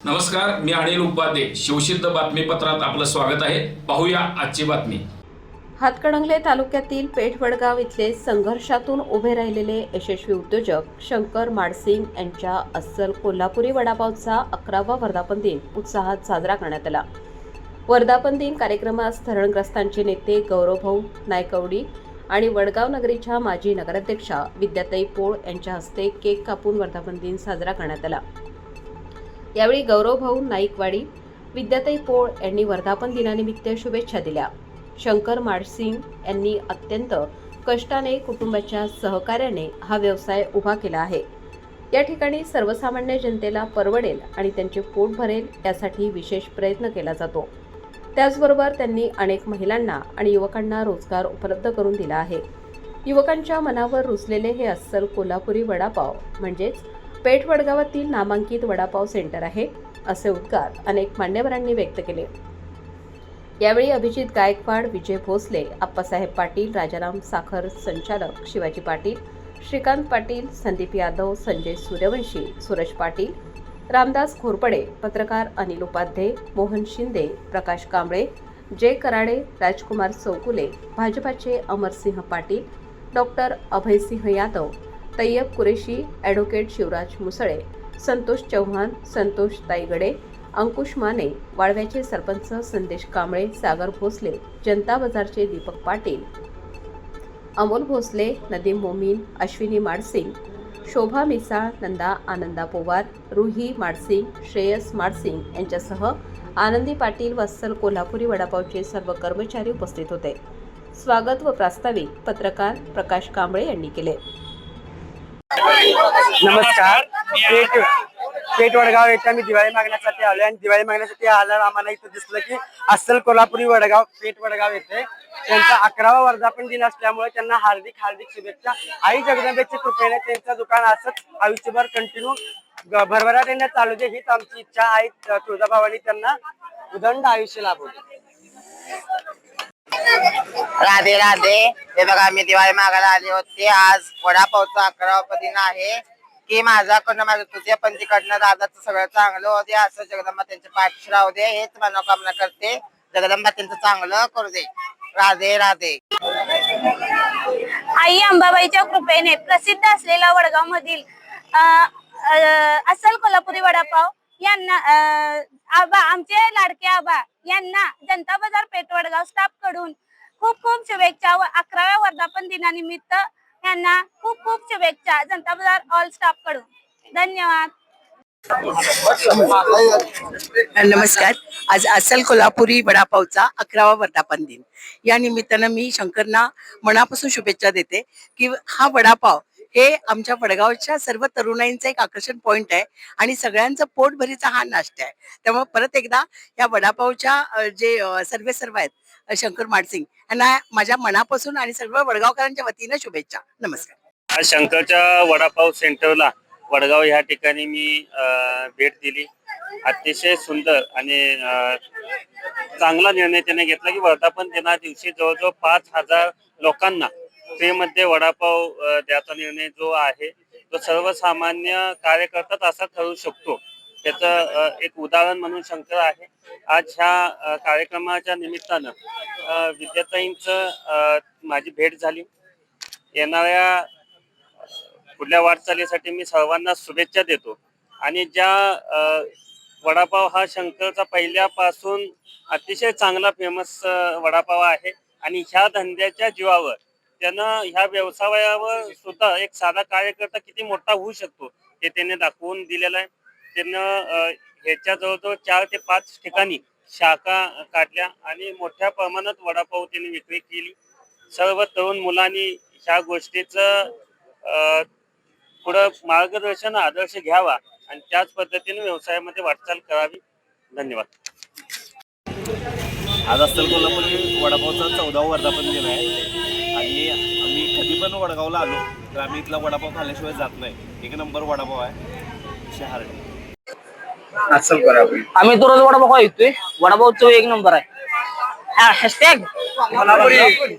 नमस्कार मी अनिल उपाध्ये. शिवसिद्ध बातमीपत्रात आपलं स्वागत आहे. पाहूया आजची बातमी. हातकणंगले तालुक्यातील पेठवडगाव इथले संघर्षातून उभे राहिलेले यशस्वी उद्योजक शंकर माडसिंग यांच्या अस्सल कोल्हापुरी वडापावचा अकरावा वर्धापन दिन उत्साहात साजरा करण्यात आला. वर्धापन दिन कार्यक्रमास धरणग्रस्तांचे नेते गौरवभाऊ नायकवडी आणि वडगाव नगरीच्या माजी नगराध्यक्षा विद्याताई पोळ यांच्या हस्ते केक कापून वर्धापन दिन साजरा करण्यात आला. यावेळी गौरवभाऊ नाईकवाडी विद्याताई पोळ यांनी वर्धापन दिनानिमित्त शुभेच्छा दिल्या. शंकर माडसिंग यांनी अत्यंत कष्टाने कुटुंबाच्या सहकार्याने हा व्यवसाय उभा केला आहे. या ठिकाणी सर्वसामान्य जनतेला परवडेल आणि त्यांचे पोट भरेल यासाठी विशेष प्रयत्न केला जातो. त्याचबरोबर त्यांनी अनेक महिलांना आणि युवकांना रोजगार उपलब्ध करून दिला आहे. युवकांच्या मनावर रुजलेले हे अस्सल कोल्हापुरी वडापाव म्हणजेच पेठ वडगावातील नामांकित वडापाव सेंटर आहे असे उद्गार अनेक मान्यवरांनी व्यक्त केले. यावेळी अभिजित गायकवाड विजय भोसले आप्पासाहेब पाटील राजाराम साखर संचालक शिवाजी पाटील श्रीकांत पाटील संदीप यादव संजय सूर्यवंशी सूरज पाटील रामदास घोरपडे पत्रकार अनिल उपाध्ये मोहन शिंदे प्रकाश कांबळे जय कराडे राजकुमार चौकुले भाजपाचे अमरसिंह पाटील डॉक्टर अभयसिंह यादव तय्यब कुरेशी ॲडव्होकेट शिवराज मुसळे संतोष चव्हाण संतोष ताईगडे अंकुश माने वाळव्याचे सरपंच संदेश कांबळे सागर भोसले जनता बाजारचे दीपक पाटील अमोल भोसले नदीम मोमीन अश्विनी माडसिंग शोभा मिसाळ नंदा आनंदा पोवार रुही माडसिंग श्रेयस माडसिंग यांच्यासह आनंदी पाटील वत्सल कोल्हापुरी वडापावचे सर्व कर्मचारी उपस्थित होते. स्वागत व प्रास्ताविक पत्रकार प्रकाश कांबळे यांनी केले. नमस्कार. पेट वडगाव येथे आम्ही दिवाळी मागण्यासाठी आलो आणि दिवाळी मागण्यासाठी आल्यावर आम्हाला इथं दिसलं की अस्सल कोल्हापुरी वडगाव पेट वडगाव येथे त्यांचा अकरावा वर्धापन दिन असल्यामुळे त्यांना हार्दिक हार्दिक शुभेच्छा. आई जगदंबेच्या कृपेने त्यांचं दुकान असंच आयुष्यभर कंटिन्यू भरभराट येण्यात चालू दे हीच आमची इच्छा आई तुळजाभवानी त्यांना उदंड आयुष्य लाभू. राधे राधे. हे बघा मी दिवाळी मागायला आले होते. आज वडापावचा अकरावा दिन आहे. की माझ्याकडनं माझ्या तिकडनं दादाचं सगळं चांगलं होते असं जगदंबा त्यांच्या पाठीशी राहू दे हेच मनोकामना करते. जगदंबा त्यांचं चांगलं करू दे. राधे राधे. आई अंबाबाईच्या कृपेने प्रसिद्ध असलेला वडगाव मधील असल कोल्हापुरी वडापाव यांना आबा आमचे लाडके आबा यांना जनता बाजार पेठ वडगाव स्टाफकडून खूप खूप शुभेच्छा व अकराव्या वर्धापन दिनानिमित्त यांना खूप खूप शुभेच्छा. जनता बाजार ऑल स्टाफकडून. धन्यवाद. नमस्कार. आज अस्सल कोल्हापुरी वडापावचा अकरावा वर्धापन दिन. या निमित्तानं मी शंकरना मनापासून शुभेच्छा देते की हा वडापाव हे आमच्या वडगावच्या सर्व तरुणाईंचं एक आकर्षण पॉइंट आहे आणि सगळ्यांचं पोटभरीचा हा नाश्ता आहे. त्यामुळे परत एकदा या वडापावच्या जे सर्वे सर्व आहेत शंकर माडसिंग यांना माझ्या मनापासून आणि सर्व वडगावकरांच्या वतीनं शुभेच्छा. नमस्कार. आज शंकरच्या वडापाव सेंटरला वडगाव ह्या ठिकाणी मी अ, भेट दिली. अतिशय सुंदर आणि चांगला निर्णय त्याने घेतला की वर्धापन दिना दिवशी जवळजवळ पाच हजार लोकांना फ्रीमध्ये वडापाव द्याचा द्यायचा निर्णय जो आहे तो सर्वसामान्य कार्यकर्ताच असा ठरू शकतो. त्याचं एक उदाहरण म्हणून शंकर आहे. आज ह्या कार्यक्रमाच्या निमित्तानं विद्याताईंचं माझी भेट झाली. येणाऱ्या पुढल्या वाटचालीसाठी मी सर्वांना शुभेच्छा देतो. आणि ज्या वडापाव हा शंकरचा पहिल्यापासून अतिशय चांगला फेमस वडापाव आहे. आणि ह्या धंद्याच्या जीवावर त्यांना ह्या व्यवसायावर सुद्धा एक साधा कार्यकर्ता किती मोठा होऊ शकतो हे त्यांनी दाखवून दिलेलं आहे. त्यांना ह्याच्या जवळजवळ चार ते पाच ठिकाणी शाखा काढल्या आणि मोठ्या प्रमाणात वडापाव त्यांनी विक्री केली. सर्व तरुण मुलांनी ह्या गोष्टीचं पुढं मार्गदर्शन आदर्श घ्यावा आणि त्याच पद्धतीने व्यवसायामध्ये वाटचाल करावी. धन्यवाद. आज अस्सल कोल्हापूर वडापावचा चौदावा वर्धापन दिन आहे. आणि आम्ही कधी पण वडगावला आलो तर आम्ही इथला वडापाव खाल्ल्याशिवाय जात नाही. एक नंबर वडापाव आहे. शहारणी आम्ही दररोज वडापाव येतोय वडापाव एक नंबर आहे. हॅशटॅग कोल्हापुरी.